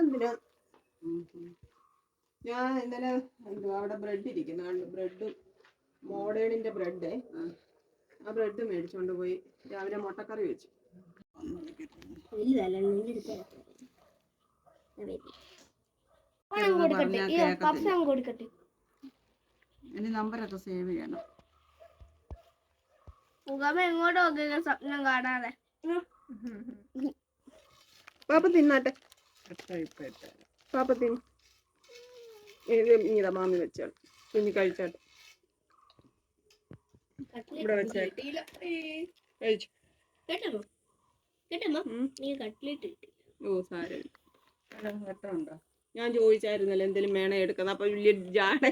ഇതെന്തിനാ. ഞാൻ ഇന്നലെ എന്തുവാ അവിടെ ബ്രെഡ് ഇരിക്കുന്നുണ്ട് ബ്രെഡും മോഡേണിന്റെ ബ്രെഡ് ആ ബ്രെഡ് മേടിച്ചോണ്ട് പോയി രാവിലെ മുട്ടക്കറി വെച്ചു എന്റെ നമ്പറൊക്കെ സേവ് ചെയ്യണം മുഖമ എങ്ങോട്ട് നോക്കുക സ്വപ്നം കാണാതെ പാപ്പ തിന്നാട്ടെ പാപ്പ പാപ്പത്തിന് ഇത് ഇങ്ങനെ മാമി വെച്ചാൽ കുഞ്ഞി കഴിച്ചാട്ടെ ഇവിടെ കഴിച്ചു. കിട്ടി ഓ സാരം ഞാൻ ചോദിച്ചായിരുന്നല്ലോ എന്തെങ്കിലും മേണ എടുക്കുന്നത് അപ്പൊ വലിയ ജാട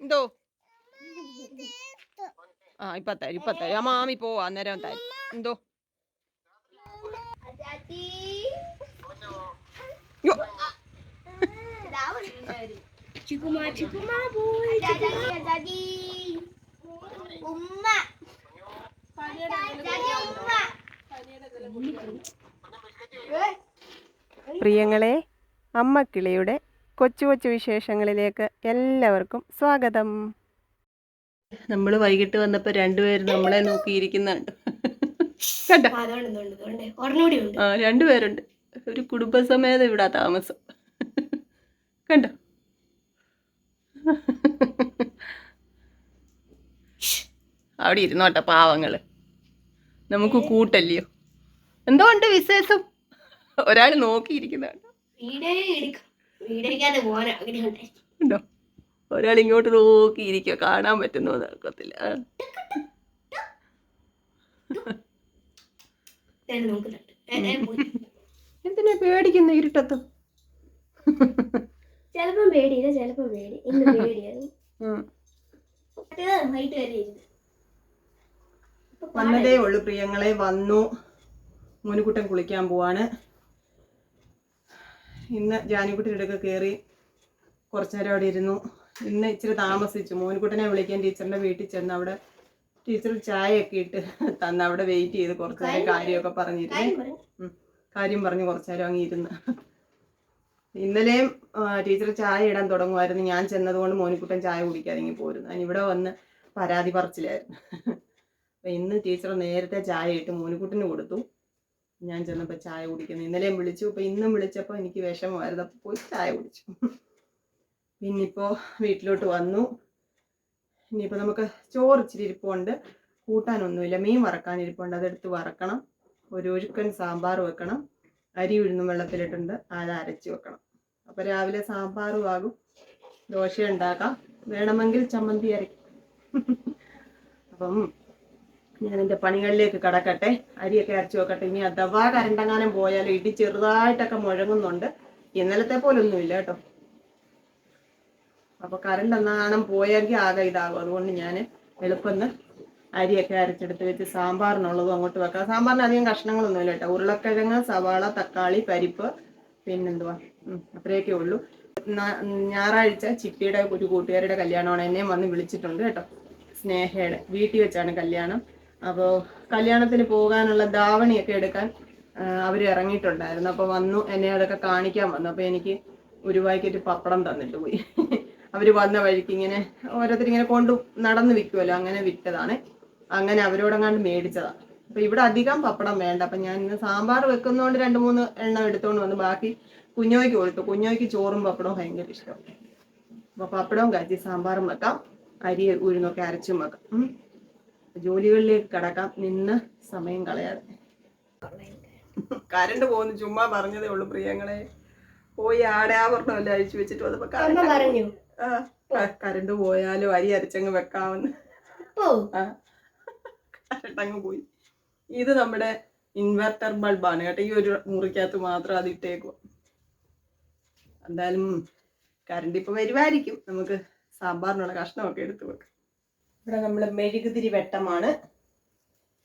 എന്തോ? ആ ഇപ്പൊ തരും ഇപ്പൊ തരും ആ മാമി പോവാ അന്നേരം തരും എന്തോ? ഉമ്മ. പ്രിയങ്ങളെ അമ്മക്കിളിയുടെ കൊച്ചു കൊച്ചു വിശേഷങ്ങളിലേക്ക് എല്ലാവർക്കും സ്വാഗതം. നമ്മൾ വൈകിട്ട് വന്നപ്പോൾ രണ്ടുപേരും നമ്മളെ നോക്കിയിരിക്കുന്നുണ്ട്. കേട്ടോ ആ രണ്ടുപേരുണ്ട്. ഒരു കുടുംബസമേതം ഇവിടെ താമസം. കണ്ടോ? അവിടെ ഇരുന്നോട്ടെ പാവങ്ങൾ. നമുക്ക് കൂട്ടല്ലയോ? എന്തോ ഉണ്ട് വിശേഷം? ഒരാൾ നോക്കിയിരിക്കുന്നുണ്ടോ. ഉണ്ടോ? ഒരാൾ ഇങ്ങോട്ട് നോക്കിയിരിക്കുക കാണാൻ പറ്റുന്നോ ഏ, എന്തിനാ പേടിക്കുന്ന ഇരുട്ടത്ത്? ചെലപ്പം പേടിയില്ല ചെലപ്പം പേടി. ഇന്ന് പേടിയാണ് ഉം. വൈകിട്ട് വരെ ഇരുന്ന്. ഇപ്പൊ വന്നതേ ഉള്ളു. പ്രിയങ്ങളെ വന്നു. മോനുകുട്ടൻ കുളിക്കാൻ പോവാണ്. ഇന്ന് ജാനിക്കുട്ടിയുടെ അടുക്ക കയറി കുറച്ചു നേരം അവിടെ ഇരുന്നു. ഇന്ന് ഇച്ചിരി താമസിച്ചു. മോനുകുട്ടനെ വിളിക്കാൻ ടീച്ചറിന്റെ വീട്ടിൽ ചെന്ന് അവിടെ ടീച്ചർ ചായയൊക്കെ ഇട്ട് തന്ന് അവിടെ വെയിറ്റ് ചെയ്ത് കുറച്ചു നേരം കാര്യമൊക്കെ പറഞ്ഞിരുന്നു. കാര്യം പറ. കാര്യം പറഞ്ഞ് കുറച്ചു നേരം അങ്ങ് ഇരുന്ന്. ഇന്നലെയും ടീച്ചർ ചായ ഇടാൻ തുടങ്ങുമായിരുന്നു. ഞാൻ ചെന്നതുകൊണ്ട് മോനിക്കുട്ടൻ ചായ കുടിക്കാൻ ഇങ്ങ് പോരുന്നു. ഞാൻ ഇവിടെ വന്ന് പരാതി പറച്ചിലായിരുന്നു. അപ്പൊ ഇന്ന് ടീച്ചർ നേരത്തെ ചായ ഇട്ട് മോനിക്കുട്ടന് കൊടുത്തു. ഞാൻ ചെന്നപ്പോൾ ചായ കുടിക്കുന്നു. ഇന്നലെയും വിളിച്ചു. അപ്പൊ ഇന്നും വിളിച്ചപ്പോൾ എനിക്ക് വിഷമമായിരുന്നു. അപ്പോൾ പോയി ചായ കുടിച്ചു. പിന്നിപ്പോ വീട്ടിലോട്ട് വന്നു. ഇനിയിപ്പോൾ നമുക്ക് ചോറ് ഇച്ചിരി ഇരിപ്പുണ്ട്. കൂട്ടാനൊന്നുമില്ല. മീൻ വറക്കാൻ ഇരിപ്പുണ്ട്. അതെടുത്ത് വറക്കണം. ഒരു ഒഴുക്കൻ സാമ്പാർ വെക്കണം. അരി ഉഴുന്നും വെള്ളത്തിലിട്ടുണ്ട്. അത് അരച്ച് വെക്കണം. അപ്പോൾ രാവിലെ സാമ്പാറും ആകും. ദോശ ഉണ്ടാക്കാം. വേണമെങ്കിൽ ചമ്മന്തി അരയ്ക്കും. അപ്പം ഞാൻ എന്റെ പണികളിലേക്ക് കടക്കട്ടെ. അരിയൊക്കെ അരച്ച് വെക്കട്ടെ. ഇനി അഥവാ കരണ്ടങ്ങാനും പോയാലും ഇടി ചെറുതായിട്ടൊക്കെ മുഴങ്ങുന്നുണ്ട്. ഇന്നലത്തെ പോലൊന്നുമില്ല കേട്ടോ. അപ്പൊ കറണ്ട് എന്നാണം പോയെങ്കിൽ ആകെ ഇതാകും. അതുകൊണ്ട് ഞാൻ എളുപ്പമെന്ന് അരിയൊക്കെ അരച്ചെടുത്ത് വെച്ച് സാമ്പാറിനുള്ളതും അങ്ങോട്ട് വെക്കാം. സാമ്പാറിന് അധികം കഷ്ണങ്ങളൊന്നുമില്ല കേട്ടോ. ഉരുളക്കിഴങ്ങ് സവാള തക്കാളി പരിപ്പ് പിന്നെന്തുവാ? അത്രയൊക്കെ ഉള്ളൂ. ഞായറാഴ്ച ചിപ്പിയുടെ ഒരു കൂട്ടുകാരുടെ കല്യാണമാണ്. എന്നെയും വന്ന് വിളിച്ചിട്ടുണ്ട് കേട്ടോ. സ്നേഹയുടെ വീട്ടിൽ വെച്ചാണ് കല്യാണം. അപ്പോൾ കല്യാണത്തിന് പോകാനുള്ള ധാവണിയൊക്കെ എടുക്കാൻ അവർ ഇറങ്ങിയിട്ടുണ്ടായിരുന്നു. അപ്പോൾ വന്നു എന്നെ അതൊക്കെ കാണിക്കാൻ വന്നു. അപ്പോൾ എനിക്ക് ഒരു പാക്കറ്റ് പപ്പടം തന്നിട്ട് പോയി. അവർ വന്ന വഴിക്ക് ഇങ്ങനെ ഓരോരുത്തർ ഇങ്ങനെ കൊണ്ടു നടന്നു വിൽക്കുമല്ലോ അങ്ങനെ വിറ്റതാണ്. അങ്ങനെ അവരോടങ്ങാണ്ട് മേടിച്ചതാണ്. അപ്പൊ ഇവിടെ അധികം പപ്പടം വേണ്ട. അപ്പൊ ഞാൻ ഇന്ന് സാമ്പാർ വെക്കുന്നതുകൊണ്ട് രണ്ട് മൂന്ന് എണ്ണം എടുത്തോണ്ട് വന്ന് ബാക്കി കുഞ്ഞോയ്ക്ക് കൊടുത്തു. കുഞ്ഞോയ്ക്ക് ചോറും പപ്പടവും ഭയങ്കര ഇഷ്ടം. അപ്പൊ പപ്പടവും കാച്ചി സാമ്പാറും വെക്കാം. അരി ഉഴുന്നൊക്കെ അരച്ചും വെക്കാം. ജോലികളിലേക്ക് കടക്കാം. നിന്ന് സമയം കളയാതെ. കരണ്ട് പോകുന്നു. ചുമ്മാ പറഞ്ഞതേ ഉള്ളൂ പ്രിയങ്ങളെ. പോയി ആടെ ആടാഭരണമല്ല അഴിച്ചു വെച്ചിട്ട് വന്നപ്പോ പറഞ്ഞു. കരണ്ട് പോയാലും അരി അരച്ചങ്ങ് ആ. കരണ്ടങ്ങ് പോയി. ഇത് നമ്മുടെ ഇൻവെർട്ടർ ബൾബാണ് കേട്ടോ. ഈ ഒരു മുറിക്കകത്ത് മാത്രം അത് ഇട്ടേക്കും എന്തായാലും കരണ്ട് ഇപ്പൊ വരുമായിരിക്കും നമുക്ക് സാമ്പാറിനുള്ള കഷ്ണമൊക്കെ എടുത്തു വെക്കാം. ഇവിടെ നമ്മൾ മെഴുകുതിരി വെട്ടമാണ്.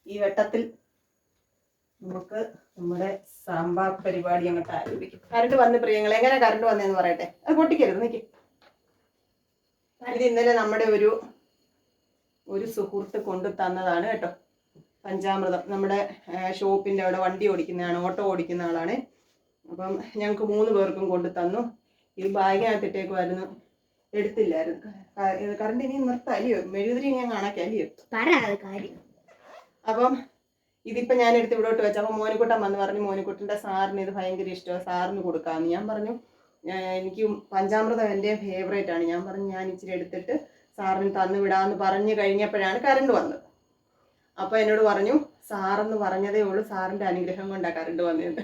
ഈ വെട്ടത്തിൽ നമുക്ക് നമ്മുടെ സാമ്പാർ പരിപാടി അങ്ങോട്ട് ആരംഭിക്കും. കറണ്ട് വന്ന് പ്രിയങ്ങൾ എങ്ങനെ കറണ്ട് വന്നതെന്ന് പറയട്ടെ? അത് പൊട്ടിക്കരുത് നിൽക്കും ഇത് ഇന്നലെ നമ്മുടെ ഒരു ഒരു സുഹൃത്ത് കൊണ്ടു തന്നതാണ് കേട്ടോ. പഞ്ചാമൃതം. നമ്മുടെ ഷോപ്പിന്റെ അവിടെ വണ്ടി ഓടിക്കുന്നതാണ് ഓട്ടോ ഓടിക്കുന്ന ആളാണ്. അപ്പം ഞങ്ങൾക്ക് മൂന്ന് പേർക്കും കൊണ്ടു തന്നു. ഇത് ബാഗിനകത്തിട്ടേക്കുമായിരുന്നു എടുത്തില്ലായിരുന്നു. കറണ്ട് ഇനി നിർത്താം. അല്ലയോ? മെഴുതിരി ഞാൻ കാണാക്കി അല്ലയോ? അപ്പം ഇതിപ്പോൾ ഞാൻ എടുത്ത് ഇവിടോട്ട് വെച്ചു. അപ്പൊ മോനിക്കുട്ടൻ വന്ന് പറഞ്ഞു മോനിക്കുട്ടന്റെ സാറിന് ഇത് ഭയങ്കര ഇഷ്ടമാണ്. സാറിന് കൊടുക്കാന്ന് ഞാൻ പറഞ്ഞു "ഞാൻ- എനിക്ക് പഞ്ചാമൃതം എന്റെ ഫേവറേറ്റ് ആണ്. ഞാൻ പറഞ്ഞു ഞാൻ ഇച്ചിരി എടുത്തിട്ട് സാറിന് തന്നു വിടാമെന്ന് പറഞ്ഞു കഴിഞ്ഞപ്പോഴാണ് കറണ്ട് വന്നത്. അപ്പോൾ എന്നോട് പറഞ്ഞു സാറെന്ന് പറഞ്ഞതേ ഉള്ളൂ സാറിന്റെ അനുഗ്രഹം കൊണ്ടാണ് കറണ്ട് വന്നത്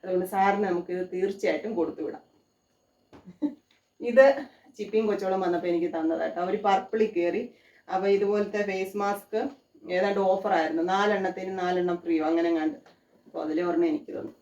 അതുകൊണ്ട് സാറിന് നമുക്ക് ഇത് തീർച്ചയായിട്ടും കൊടുത്തു വിടാം. ഇത് ചിപ്പിയും കൊച്ചോളം വന്നപ്പോൾ എനിക്ക് തന്നതായിട്ടോ അവർ പർപ്പിളിൽ കയറി അപ്പോൾ ഇതുപോലത്തെ ഫേസ് മാസ്ക് ഏതാണ്ട് ഓഫറായിരുന്നു നാലെണ്ണത്തിന് നാലെണ്ണം ഫ്രീയോ അങ്ങനെ കണ്ട് അപ്പോൾ അതിലെ ഒരെണ്ണം എനിക്ക് തന്നു.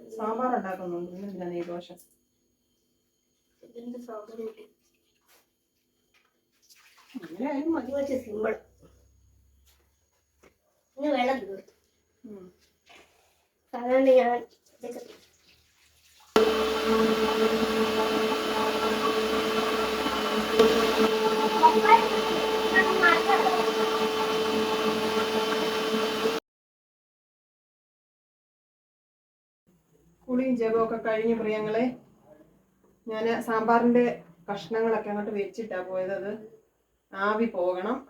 സാമ്പാർ ഉണ്ടാക്കുന്നുണ്ട് ഇന്നെന്തിനാ നെയ്ദോഷം ഇതിന്റെ സൗകര്യം ആയാലും മതി കുറച്ച് സിമ്പിൾ. ഇന്ന് വെള്ളം തീർത്തു സാധാരണ ഞാൻ ഇതൊക്കെ കുളിയും ഒക്കെ കഴിഞ്ഞ് പ്രിയങ്ങളെ ഞാൻ സാമ്പാറിന്റെ കഷ്ണങ്ങളൊക്കെ അങ്ങോട്ട് വെച്ചിട്ടാ പോയത് അത്. ആവി പോകണം.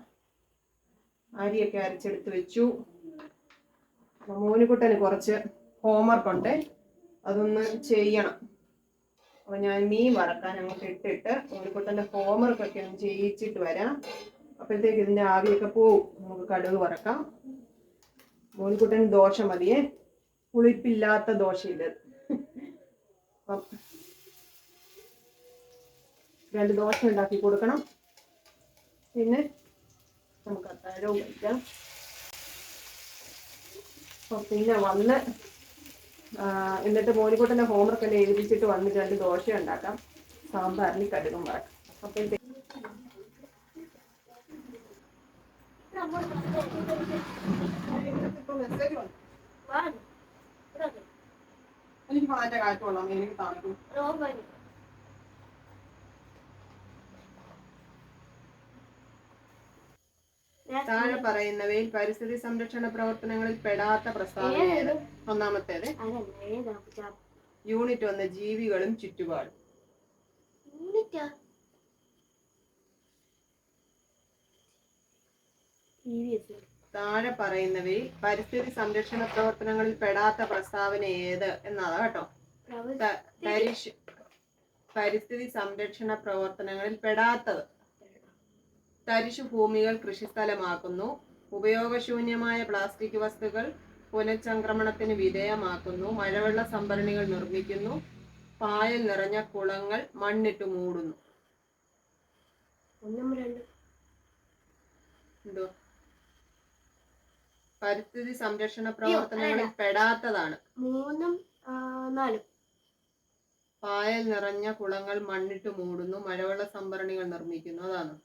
അരിയൊക്കെ അരച്ചെടുത്ത് വെച്ചു. മോനുകുട്ടന് കുറച്ച് ഹോംവർക്ക് ഉണ്ട്. അതൊന്ന് ചെയ്യണം. അപ്പൊ ഞാൻ മീൻ വറക്കാൻ അങ്ങോട്ട് ഇട്ടിട്ട് മോനിക്കുട്ടന്റെ ഹോംവർക്ക് ഒക്കെ ഒന്ന് ചെയ്യിച്ചിട്ട് വരാം. അപ്പോഴത്തേക്ക് ഇതിന്റെ ആവിയൊക്കെ പോവും. നമുക്ക് കടുക് വറക്കാം. മോനിക്കുട്ടന് ദോശ മതിയേ. പുളിപ്പില്ലാത്ത ദോശയില്ല അപ്പം രണ്ട് ദോശ ഉണ്ടാക്കി കൊടുക്കണം. പിന്നെ നമുക്ക് അത്താഴവും കഴിക്കാം. അപ്പം പിന്നെ വന്ന് എന്നിട്ട് മോനിക്കുട്ടന്റെ ഹോംവർക്ക് എല്ലാം എഴുതിച്ചിട്ട് വന്നിട്ട് രണ്ട് ദോശ ഉണ്ടാക്കാം. സാമ്പാറിന് കടുകും വറക്കാം. വന്ന്. എനിക്ക് ഫാന്റെ കാറ്റ് കൊള്ളാം. എനിക്ക് തണുക്കും റോബ് വന്നു. ഞാൻ താഴെ പറയുന്നവയിൽ പരിസ്ഥിതി സംരക്ഷണ പ്രവർത്തനങ്ങളിൽ പെടാത്ത പ്രസ്താവന? ഒന്നാമത്തേത് യൂണിറ്റ് ഒന്ന് ജീവികളും ചുറ്റുപാടും? താഴെ പറയുന്നവയിൽ പരിസ്ഥിതി സംരക്ഷണ പ്രവർത്തനങ്ങളിൽ പെടാത്ത പ്രസ്താവന ഏത് എന്നതാ കേട്ടോ. പരിസ്ഥിതി സംരക്ഷണ പ്രവർത്തനങ്ങളിൽ പെടാത്തത്. തരിശു ഭൂമികൾ കൃഷിസ്ഥലമാക്കുന്നു. ഉപയോഗശൂന്യമായ പ്ലാസ്റ്റിക് വസ്തുക്കൾ പുനഃചംക്രമണത്തിന് വിധേയമാക്കുന്നു. മഴവെള്ള സംഭരണികൾ നിർമ്മിക്കുന്നു. പായൽ നിറഞ്ഞ കുളങ്ങൾ മണ്ണിട്ട് മൂടുന്നു. എന്തോ? പരിസ്ഥിതി സംരക്ഷണ പ്രവർത്തനങ്ങളിൽ പെടാത്തതാണ്. മൂന്നും നാലും. പായൽ നിറഞ്ഞ കുളങ്ങൾ മണ്ണിട്ട് മൂടുന്നു. മഴവെള്ള സംഭരണികൾ നിർമ്മിക്കുന്നു. അതാണ് നോക്കി അമ്മേ. അല്ല എന്തെങ്കിലും എഴുതിയാണ്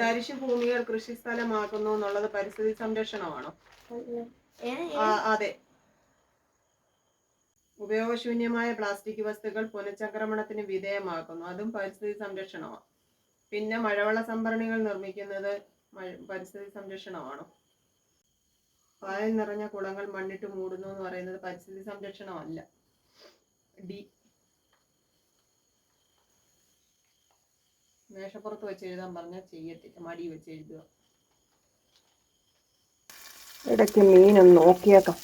തരിശു ഭൂമികൾ കൃഷിസ്ഥലമാക്കുന്നു എന്നുള്ളത് പരിസ്ഥിതി സംരക്ഷണമാണോ? അതെ. ഉപയോഗശൂന്യമായ പ്ലാസ്റ്റിക് വസ്തുക്കൾ പുനഃചംക്രമണത്തിന് വിധേയമാക്കുന്നു. അതും പരിസ്ഥിതി സംരക്ഷണമാണ് പിന്നെ മഴവെള്ള സംഭരണികൾ നിർമ്മിക്കുന്നത് പരിസ്ഥിതി സംരക്ഷണമാണോ? പായൽ നിറഞ്ഞ കുളങ്ങൾ മണ്ണിട്ട് മൂടുന്നു എന്ന് പറയുന്നത് പരിസ്ഥിതി സംരക്ഷണമല്ല. ഡി മേശപ്പുറത്ത് വെച്ച് എഴുതാൻ പറഞ്ഞാൽ ചെയ്യത്തില്ല. മടി വെച്ച് എഴുതുക. ഇടയ്ക്ക് മീനൊന്ന് നോക്കിയേക്കാം.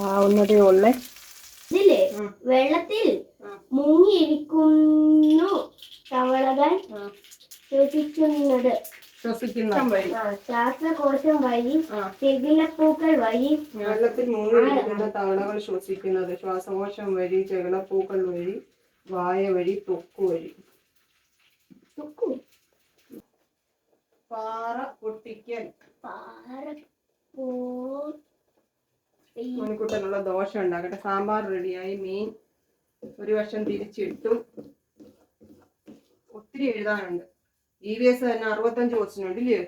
ആവുന്നതേ ഉള്ളേ. വെള്ളത്തിൽ മുങ്ങിയിരിക്കുന്നു തവളകൾ. ശ്വസിക്കുന്നത്. ശ്വസിക്കുന്ന വഴി. ആ, ശ്വാസകോശം വഴി ചെകിളപ്പൂക്കൾ വഴി. വെള്ളത്തിൽ മുങ്ങിയിരിക്കുന്ന തവളകൾ ശ്വസിക്കുന്നത്. ശ്വാസകോശം വഴി ചെകിളപ്പൂക്കൾ വഴി. വായ വഴി തൊക്ക് വഴി. തൊക്കു പാറ പൊട്ടിക്കൽ. പാറ മണിക്കൂട്ടനുള്ള ദോശ ഉണ്ടാക്കട്ടെ. സാമ്പാർ റെഡിയായി. മീൻ ഒരു വർഷം തിരിച്ചിട്ടു. ഒത്തിരി എഴുതാനുണ്ട്. ഇ വി എസ് തന്നെ അറുപത്തഞ്ച് ക്വസ്റ്റ്യൻ ഉണ്ട് ഇല്ലേ?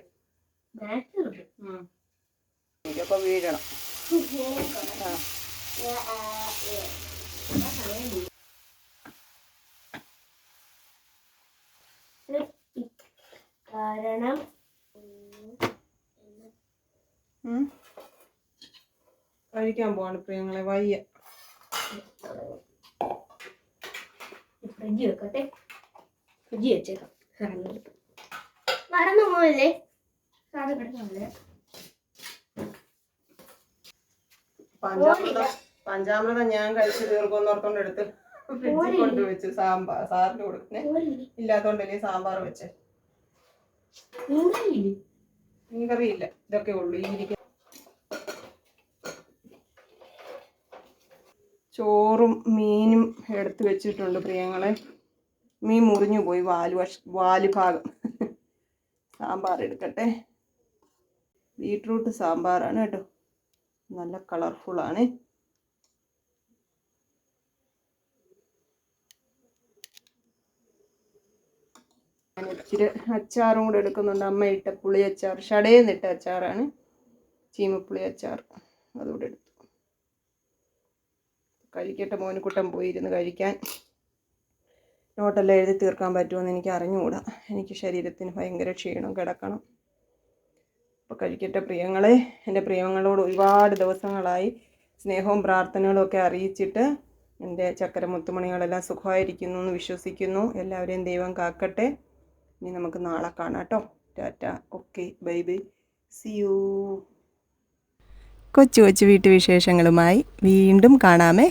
വീഴണം ആ. കാരണം. കഴിക്കാൻ പോവാണ് പ്രിയങ്ങളെ വയ്യ. ഫ്രിഡ്ജ് വെക്കട്ടെ. ഫ്രിഡ്ജ് വെച്ചേക്കാം. മറന്നു പോവല്ലേ പഞ്ചാമൃതം പഞ്ചാമൃതം ഞാൻ കഴിച്ച് തീർക്കുമെന്ന് ഓർത്തോണ്ട് എടുത്ത് ഫ്രിഡ്ജിൽ കൊണ്ടുവച്ച് സാമ്പാർ സാറിന് കൊടുക്കുന്നേ. ഇല്ലാത്തോണ്ടല്ലേ സാമ്പാർ വെച്ച്. മീൻകറി ഇല്ല ഇതൊക്കെ ഉള്ളൂ. ഈ ചോറും മീനും എടുത്ത് വെച്ചിട്ടുണ്ട് പ്രിയങ്ങളെ. മീൻ മുറിഞ്ഞു പോയി. വാൽ വശ വാൽ ഭാഗം. സാമ്പാർ എടുക്കട്ടെ. ബീട്രൂട്ട് സാമ്പാറാണ് കേട്ടോ. നല്ല കളർഫുൾ ഞാൻ ഇച്ചിരി അച്ചാറും കൂടെ എടുക്കുന്നുണ്ട്. അമ്മ ഇട്ട പുളി അച്ചാർ ഷടയിൽ അച്ചാറാണ്. ചീമപ്പുളി അച്ചാർ അതുകൂടെ എടുത്തു. കഴിക്കട്ടെ മോനുകുട്ടൻ പോയിരുന്ന് കഴിക്കാൻ. നോട്ടെല്ലാം എഴുതി തീർക്കാൻ പറ്റുമെന്ന് എനിക്ക് അറിഞ്ഞുകൂടാ. എനിക്ക് ശരീരത്തിന് ഭയങ്കര ക്ഷീണം കിടക്കണം. അപ്പോൾ കഴിക്കട്ടെ പ്രിയങ്ങളെ. എന്റെ പ്രിയങ്ങളോട് ഒരുപാട് ദിവസങ്ങളായി സ്നേഹവും പ്രാർത്ഥനകളും ഒക്കെ അറിയിച്ചിട്ട് എന്റെ ചക്കര മുത്തുമണികളെല്ലാം സുഖമായിരിക്കുന്നു എന്ന് വിശ്വസിക്കുന്നു. എല്ലാവരെയും ദൈവം കാക്കട്ടെ. ഇനി നമുക്ക് നാളെ കാണാം കേട്ടോ. Tata. Okay. Bye bye. See you കൊച്ചു കൊച്ചു വീട്ടുവിശേഷങ്ങളുമായി വീണ്ടും കാണാമേ.